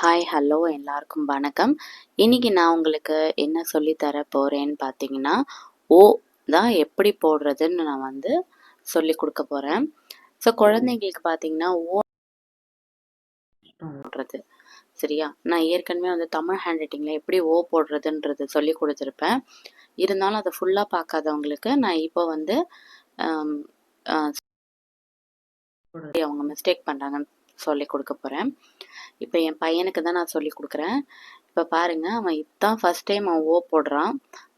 Hi hello எல்லாருக்கும் வணக்கம். இன்னைக்கு நான் உங்களுக்கு என்ன சொல்லி தர போறேன்னு பார்த்தீங்கன்னா ஓ தான் எப்படி போடுறதுன்னு நான் வந்து சொல்லி கொடுக்க போறேன். ஸோ குழந்தைங்களுக்கு பார்த்தீங்கன்னா ஓ போடுறது. சரியா? நான் ஏற்கனவே வந்து தமிழ் ஹேண்ட் ரைட்டிங்கில் எப்படி ஓ போடுறதுன்றது சொல்லி கொடுத்துருப்பேன். இருந்தாலும் அதை ஃபுல்லாக பார்க்காதவங்களுக்கு நான் இப்போ வந்து அவங்க மிஸ்டேக் பண்ணுறாங்கன்னு சொல்லி கொடுக்க போகிறேன் இப்போ என் பையனுக்கு தான் நான் சொல்லி கொடுக்குறேன். இப்போ பாருங்க அவன் இதான் ஃபர்ஸ்ட் டைம் அவன் ஓ போடுறான்.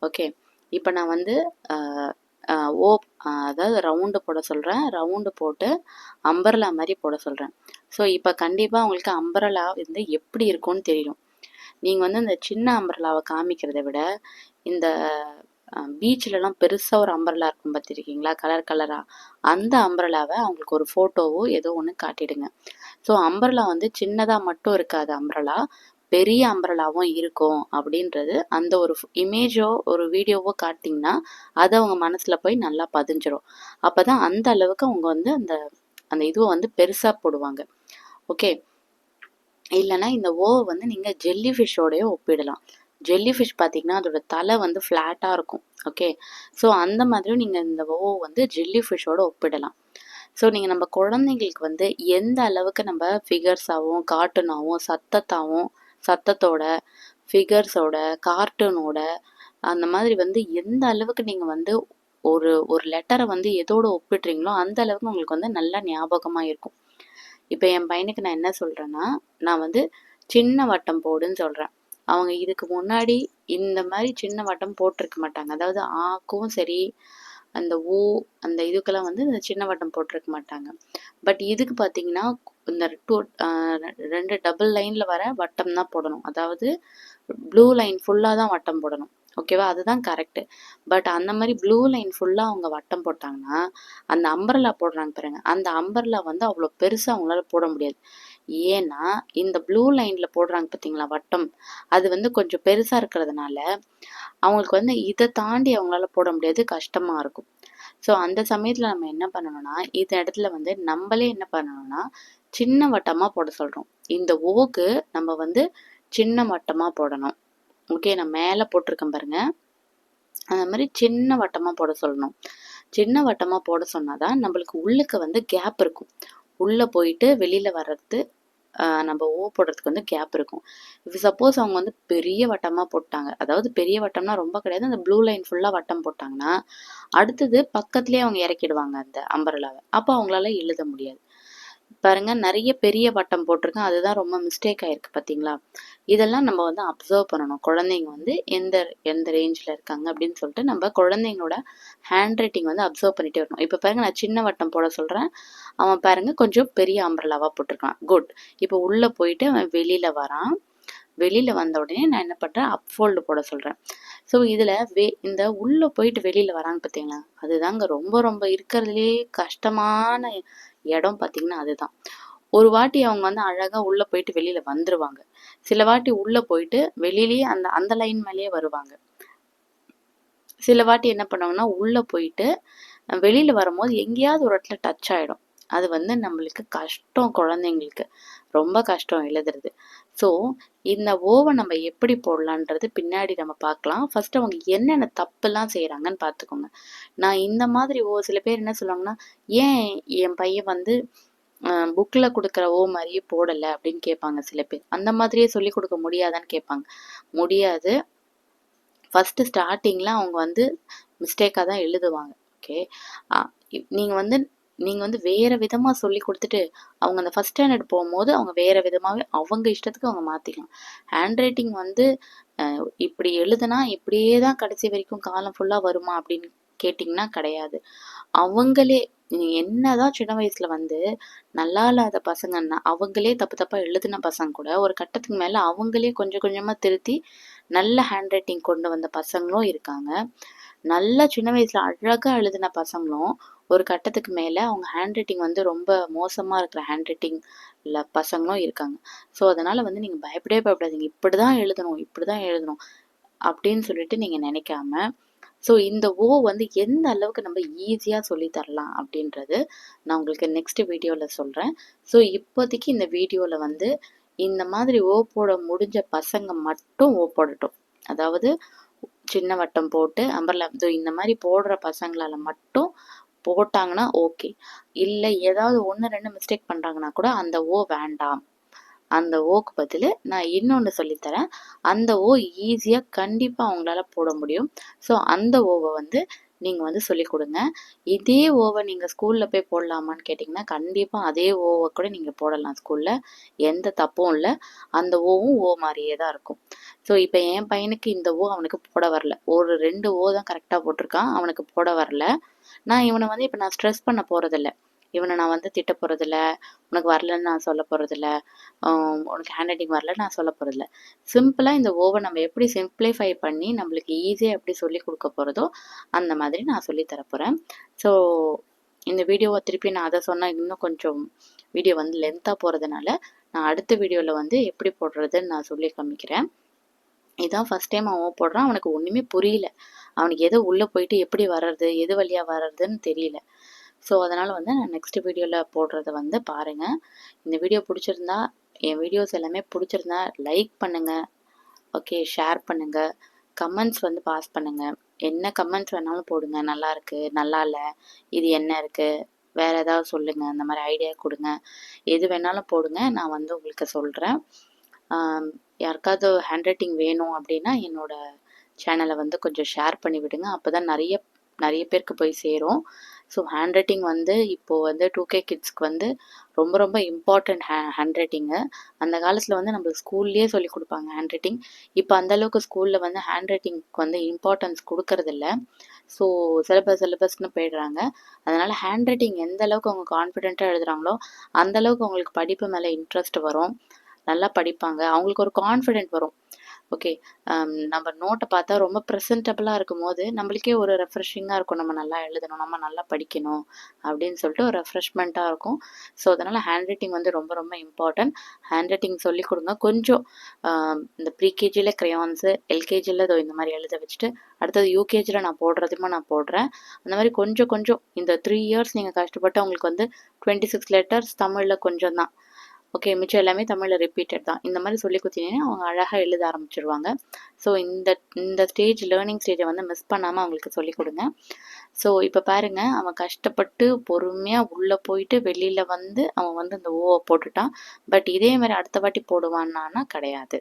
ஓகே இப்போ நான் வந்து ஆஹ், ஆஹ், ஓ அதாவது ரவுண்டு போட சொல்கிறேன் ரவுண்டு போட்டு அம்பர்லா மாதிரி போட சொல்கிறேன் ஸோ இப்போ கண்டிப்பாக உங்களுக்கு அம்பரலா வந்து எப்படி இருக்கும்னு தெரியும். நீங்கள் வந்து இந்த சின்ன அம்பர்லாவை காமிக்கிறதை விட இந்த பீச்சிலலாம் பெருசாக ஒரு அம்பர்லா இருக்கும் பார்த்துருக்கீங்களா? கலர் கலராக அந்த அம்பர்லாவை அவங்களுக்கு ஒரு ஃபோட்டோவோ ஏதோ ஒன்று காட்டிடுங்க. ஸோ அம்பர்லா வந்து சின்னதாக மட்டும் இருக்காது அம்பர்லா பெரிய அம்பரலாவும் இருக்கும் அப்படின்றது அந்த ஒரு இமேஜோ ஒரு வீடியோவோ காட்டிங்கன்னா அது அவங்க மனசில் போய் நல்லா பதிஞ்சிடும் அப்போ தான் அந்த அளவுக்கு அவங்க வந்து அந்த அந்த இதுவை வந்து பெருசாக போடுவாங்க. ஓகே? இல்லைன்னா இந்த ஓவை வந்து நீங்கள் ஜெல்லி ஃபிஷ்ஷோடய ஒப்பிடலாம். ஜெல்லி ஃபிஷ் பார்த்தீங்கன்னா அதோட தலை வந்து ஃப்ளாட்டாக இருக்கும். ஓகே? ஸோ அந்த மாதிரியும் நீங்கள் இந்த ஓ வந்து ஜெல்லி ஃபிஷ்ஷோட ஒப்பிடலாம். ஸோ நீங்கள் நம்ம குழந்தைங்களுக்கு வந்து எந்த அளவுக்கு நம்ம ஃபிகர்ஸாகவும் கார்ட்டூனாகவும் சத்தத்தாகவும் சத்தத்தோட ஃபிகர்ஸோட கார்ட்டூனோட அந்த மாதிரி வந்து எந்த அளவுக்கு நீங்கள் வந்து ஒரு ஒரு லெட்டரை வந்து எதோட ஒப்பிடுறீங்களோ அந்த அளவுக்கு உங்களுக்கு வந்து நல்லா ஞாபகமாக இருக்கும். இப்போ என் பையனுக்கு நான் என்ன சொல்கிறேன்னா நான் வந்து சின்ன வட்டம் போடுன்னு சொல்கிறேன் அவங்க இதுக்கு முன்னாடி இந்த மாதிரி சின்ன வட்டம் போட்டிருக்க மாட்டாங்க. அதாவது ஆக்கும் சரி அந்த ஓ அந்த இதுக்கெல்லாம் வந்து இந்த சின்ன வட்டம் போட்டிருக்க மாட்டாங்க. பட் இதுக்கு பார்த்தீங்கன்னா இந்த டூ ரெண்டு டபுள் லைனில் வர வட்டம் தான் போடணும். அதாவது ப்ளூ லைன் ஃபுல்லாக தான் வட்டம் போடணும். ஓகேவா அதுதான் கரெக்டு பட் அந்த மாதிரி ப்ளூ லைன் ஃபுல்லாக அவங்க வட்டம் போட்டாங்கன்னா அந்த அம்பர்லா போடுறாங்க பாருங்க. அந்த அம்பர்லா வந்து அவ்வளோ பெருசாக அவங்களால போட முடியாது. ஏன்னா இந்த ப்ளூ லைனில் போடுறாங்க பார்த்தீங்களா வட்டம்? அது வந்து கொஞ்சம் பெருசாக இருக்கிறதுனால அவங்களுக்கு வந்து இதை தாண்டி அவங்களால போட முடியாது கஷ்டமாக இருக்கும். ஸோ அந்த சமயத்தில் நம்ம என்ன பண்ணணும்னா இந்த இடத்துல வந்து நம்மளே என்ன பண்ணணும்னா சின்ன வட்டமாக போட சொல்கிறோம் இந்த ஓக்கு நம்ம வந்து சின்ன வட்டமாக போடணும். ஓகே நான் மேலே போட்டிருக்கேன் பாருங்க. அந்த மாதிரி சின்ன வட்டமாக போட சொல்லணும். சின்ன வட்டமாக போட சொன்னாதான் நம்மளுக்கு உள்ளுக்கு வந்து கேப் இருக்கும். உள்ளே போயிட்டு வெளியில் வர்றது ஆஹ் நம்ம ஓ போடுறதுக்கு வந்து கேப் இருக்கும். இப்போ சப்போஸ் அவங்க வந்து பெரிய வட்டமாக போட்டாங்க. அதாவது பெரிய வட்டம்னா ரொம்ப கிடையாது. அந்த ப்ளூ லைன் ஃபுல்லாக வட்டம் போட்டாங்கன்னா அடுத்தது பக்கத்துலேயே அவங்க இறக்கிடுவாங்க அந்த அம்பரலாவை அப்போ அவங்களால எழுத முடியாது. பாருங்க நிறைய பெரிய வட்டம் போட்டிருக்கேன். அதுதான் ரொம்ப மிஸ்டேக் ஆயிருக்கு பார்த்தீங்களா இதெல்லாம் நம்ம வந்து அப்சர்வ் பண்ணணும். குழந்தைங்க வந்து எந்த எந்த ரேஞ்சில் இருக்காங்க அப்படின்னு சொல்லிட்டு நம்ம குழந்தைங்களோட ஹேண்ட் ரைட்டிங் வந்து அப்சர்வ் பண்ணிட்டே வரணும். இப்போ பாருங்க நான் சின்ன வட்டம் போட சொல்கிறேன் அவன் பாருங்க கொஞ்சம் பெரிய அம்பர்லாவாக போட்டிருக்கான். குட் இப்போ உள்ளே போயிட்டு அவன் வெளியில் வரான். வெளியில் வந்த உடனே நான் என்ன பண்ணுறேன் அப்ஃபோல்டு போட சொல்கிறேன் ஸோ இதில் வே இந்த உள்ளே போயிட்டு வெளியில் வராங்க பார்த்தீங்களா அதுதாங்க ரொம்ப ரொம்ப இருக்கிறதுலே கஷ்டமான இடம் பார்த்தீங்கன்னா அதுதான். ஒரு வாட்டி அவங்க வந்து அழகாக உள்ளே போயிட்டு வெளியில் வந்துருவாங்க. சில வாட்டி உள்ளே போயிட்டு வெளியிலேயே அந்த அந்த லைன் மேலேயே வருவாங்க. சில வாட்டி என்ன பண்ணுவாங்கன்னா உள்ளே போயிட்டு வெளியில் வரும்போது எங்கேயாவது ஒரு இடத்துல டச் ஆகிடும் அது வந்து நம்மளுக்கு கஷ்டம் குழந்தைங்களுக்கு. ரொம்ப கஷ்டம் எழுதுறது. ஸோ இந்த ஓவை நம்ம எப்படி போடலான்றது பின்னாடி நம்ம பார்க்கலாம். ஃபர்ஸ்ட் அவங்க என்னென்ன தப்புலாம் செய்கிறாங்கன்னு பார்த்துக்கோங்க. நான் இந்த மாதிரி ஓ சில பேர் என்ன சொல்லுவாங்கன்னா ஏன் என் பையன் வந்து புக்கில் கொடுக்குற ஓ மாதிரியே போடலை? அப்படின்னு கேட்பாங்க சில பேர். அந்த மாதிரியே சொல்லி கொடுக்க முடியாதான்னு கேட்பாங்க. முடியாது. ஃபஸ்ட்டு ஸ்டார்டிங்கில் அவங்க வந்து மிஸ்டேக்காக தான் எழுதுவாங்க. ஓகே நீங்கள் வந்து நீங்கள் வந்து வேறு விதமாக சொல்லி கொடுத்துட்டு அவங்க அந்த ஃபஸ்ட் ஸ்டாண்டர்ட் போகும்போது அவங்க வேறு விதமாகவே அவங்க இஷ்டத்துக்கு அவங்க மாற்றிக்கலாம் ஹேண்ட் ரைட்டிங் வந்து இப்படி எழுதுனா இப்படியே தான் கடைசி வரைக்கும் காலம் ஃபுல்லாக வருமா அப்படின்னு கேட்டிங்கன்னா கிடையாது. அவங்களே என்னதான் சின்ன வயசுல வந்து நல்லா இல்லாத பசங்கன்னா அவங்களே தப்பு தப்பா எழுதின பசங்க கூட ஒரு கட்டத்துக்கு மேல அவங்களே கொஞ்சம் கொஞ்சமா திருத்தி நல்ல ஹேண்ட் ரைட்டிங் கொண்டு வந்த பசங்களும் இருக்காங்க. நல்லா சின்ன வயசுல அழகா எழுதின பசங்களும் ஒரு கட்டத்துக்கு மேலே அவங்க ஹேண்ட் ரைட்டிங் வந்து ரொம்ப மோசமா இருக்கிற ஹேண்ட் ரைட்டிங்ல பசங்களும் இருக்காங்க. ஸோ அதனால் வந்து நீங்கள் பயப்படவே பயப்படாதீங்க. இப்படிதான் எழுதணும் இப்படி தான் எழுதணும் அப்படின்னு சொல்லிட்டு நீங்கள் நினைக்காம ஸோ இந்த ஓ வந்து எந்த அளவுக்கு நம்ம ஈஸியாக சொல்லி தரலாம் அப்படின்றது நான் உங்களுக்கு நெக்ஸ்ட் வீடியோவில் சொல்கிறேன் ஸோ இப்போதைக்கு இந்த வீடியோவில் வந்து இந்த மாதிரி ஓ போட முடிஞ்ச பசங்க மட்டும் ஓ போடட்டும். அதாவது சின்ன வட்டம் போட்டு அம்பர்லா இந்த மாதிரி போடுற பசங்களால் மட்டும் போட்டாங்கன்னா ஓகே இல்லை ஏதாவது ஒன்று ரெண்டு மிஸ்டேக் பண்ணுறாங்கன்னா கூட அந்த ஓ வேண்டாம். அந்த ஓக்கு பதில் நான் இன்னொன்று சொல்லித்தரேன். அந்த ஓ ஈஸியாக கண்டிப்பாக அவங்களால போட முடியும். ஸோ அந்த ஓவை வந்து நீங்கள் வந்து சொல்லிக் கொடுங்க. இதே ஓவை நீங்கள் ஸ்கூலில் போய் போடலாமான்னு கேட்டிங்கன்னா கண்டிப்பாக அதே ஓவை கூட நீங்கள் போடலாம் ஸ்கூலில் எந்த தப்பும் இல்லை. அந்த ஓவும் ஓ மாதிரியே தான் இருக்கும். ஸோ இப்போ என் பையனுக்கு இந்த ஓ அவனுக்கு போட வரல. ஒரு ரெண்டு ஓ தான் கரெக்டாக போட்டிருக்கான். அவனுக்கு போட வரல. நான் இவனை வந்து இப்போ நான் ஸ்ட்ரெஸ் பண்ண போகிறதில்ல இவனை நான் வந்து திட்ட போகிறதில்ல உனக்கு வரலன்னு நான் சொல்ல போகிறதில்ல உனக்கு ஹேண்ட் ரைட்டிங் வரல நான் சொல்ல போகிறதில்ல சிம்பிளாக இந்த ஓவை நம்ம எப்படி சிம்பிளிஃபை பண்ணி நம்மளுக்கு ஈஸியாக எப்படி சொல்லி கொடுக்க போகிறதோ அந்த மாதிரி நான் சொல்லி தரப்போகிறேன் ஸோ இந்த வீடியோவை திருப்பி நான் அதை சொன்னால் இன்னும் கொஞ்சம் வீடியோ வந்து லென்த்தாக போகிறதுனால நான் அடுத்த வீடியோவில் வந்து எப்படி போடுறதுன்னு நான் சொல்லி காமிக்கிறேன். இதான் ஃபஸ்ட் டைம் அவன் போடுறான். அவனுக்கு ஒன்றுமே புரியல. அவனுக்கு எது உள்ளே போயிட்டு எப்படி வர்றது எது வழியாக வர்றதுன்னு தெரியல. ஸோ அதனால் வந்து நான் நெக்ஸ்ட் வீடியோவில் போடுறத வந்து பாருங்கள் இந்த வீடியோ பிடிச்சிருந்தா என் வீடியோஸ் எல்லாமே பிடிச்சிருந்தா லைக் பண்ணுங்கள் ஓகே ஷேர் பண்ணுங்கள் கமெண்ட்ஸ் வந்து பாஸ் பண்ணுங்கள் என்ன கமெண்ட்ஸ் வேணாலும் போடுங்க. நல்லா இருக்குது நல்லா இல்லை இது என்ன இருக்குது வேறு ஏதாவது சொல்லுங்கள் அந்த மாதிரி ஐடியா கொடுங்க. எது வேணாலும் போடுங்க. நான் வந்து உங்களுக்கு சொல்கிறேன் யாருக்காவது ஹேண்ட் ரைட்டிங் வேணும் அப்படின்னா என்னோட சேனலை வந்து கொஞ்சம் ஷேர் பண்ணி விடுங்க. அப்போ தான் நிறைய நிறைய பேருக்கு போய் சேரும். ஸோ ஹேண்ட் ரைட்டிங் வந்து இப்போது வந்து டூ கே கிட்ஸ்க்கு வந்து ரொம்ப ரொம்ப இம்பார்ட்டண்ட் ஹே ஹேண்ட் ரைட்டிங்கு அந்த காலத்தில் வந்து நம்மளுக்கு ஸ்கூல்லேயே சொல்லி கொடுப்பாங்க ஹேண்ட் ரைட்டிங் இப்போ அந்தளவுக்கு ஸ்கூலில் வந்து ஹேண்ட் ரைட்டிங்க்கு வந்து இம்பார்ட்டன்ஸ் கொடுக்கறதில்ல. ஸோ சிலபஸ் சிலபஸ்னு போயிடுறாங்க. அதனால் ஹேண்ட் ரைட்டிங் எந்த அளவுக்கு அவங்க கான்ஃபிடென்ட்டாக எழுதுகிறாங்களோ அந்தளவுக்கு அவங்களுக்கு படிப்பு மேலே இன்ட்ரெஸ்ட் வரும். நல்லா படிப்பாங்க. அவங்களுக்கு ஒரு கான்ஃபிடென்ட் வரும். ஓகே um, நம்ம நோட்டை பார்த்தா ரொம்ப ப்ரெசன்டபுளாக இருக்கும் போது நம்மளுக்கே ஒரு ரெஃப்ரெஷிங்காக இருக்கும். நம்ம நல்லா எழுதணும் நம்ம நல்லா படிக்கணும் அப்படின்னு சொல்லிட்டு ஒரு ரெஃப்ரெஷ்மெண்ட்டாக இருக்கும். ஸோ அதனால் ஹேண்ட் ரைட்டிங் வந்து ரொம்ப ரொம்ப இம்பார்ட்டன்ட் ஹேண்ட் ரைட்டிங் சொல்லிக் கொடுங்க. கொஞ்சம் um, இந்த ப்ரீகேஜியில் க்ரையான்ஸு எல்கேஜியில் இதோ இந்த மாதிரி எழுத வச்சுட்டு அடுத்தது யூகேஜியில் நான் போடுறதுமே நான் போடுறேன். அந்த மாதிரி கொஞ்சம் கொஞ்சம் இந்த த்ரீ இயர்ஸ் நீங்கள் கஷ்டப்பட்டு அவங்களுக்கு வந்து டுவெண்ட்டி சிக்ஸ் லெட்டர்ஸ் தமிழில் கொஞ்சம் தான் ஓகே மிச்சம் எல்லாமே தமிழில் ரிப்பீட்டட் தான். இந்த மாதிரி சொல்லி கொடுத்தீங்கன்னா அவங்க அழகாக எழுத ஆரம்பிச்சிருவாங்க. ஸோ இந்த இந்த ஸ்டேஜ் லேர்னிங் ஸ்டேஜை வந்து மிஸ் பண்ணாமல் அவங்களுக்கு சொல்லிக் கொடுங்க. ஸோ இப்போ பாருங்கள் அவன் கஷ்டப்பட்டு பொறுமையாக உள்ளே போயிட்டு வெளியில் வந்து அவன் வந்து இந்த ஓவை போட்டுட்டான். பட் இதே மாதிரி அடுத்த வாட்டி போடுவான்னா கிடையாது.